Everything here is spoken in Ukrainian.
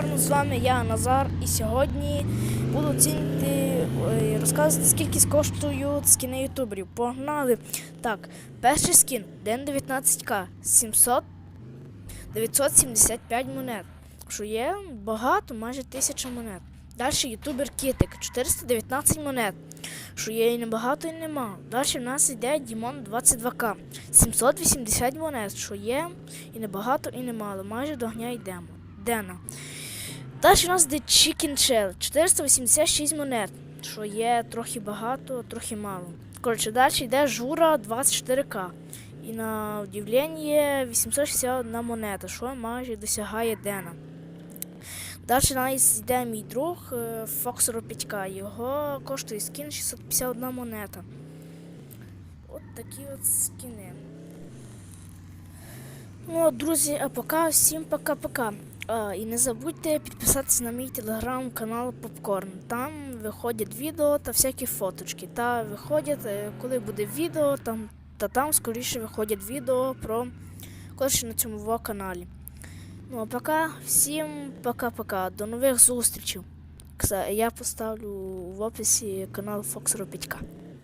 Попкорн, з вами я Назар, і сьогодні буду оцінити, розказувати, скільки коштують скіни ютуберів. Погнали! Так, перший скін Ден 19К 700 975 монет. Що є багато, майже 1000 монет. Далі ютубер Кітик 419 монет. Що є і небагато, і нема. Далі в нас йде Дімон 22К 780 монет, що є і небагато, і немало. Майже до огня йдемо. Дена. Далі у нас йде Chicken Shell 486 монет, що є трохи багато, трохи мало. Коротше, далі йде Жура 24К. І на удивлення 861 монета, що майже досягає Дена. Далі нас йде мій друг е, Foxero 5К. Його коштує скін 651 монета. От такі от скіни. Ну, друзі, а пока всім пока-пока. А, і не забудьте підписатися на мій телеграм-канал Попкорн. Там виходять відео та всякі фоточки. Та виходять, е, коли буде відео, там, та там скоріше виходять відео про коротше на цьому каналі. Ну а пока, всім пока-пока. До нових зустрічей. Я поставлю в описі канал Foxero 5K.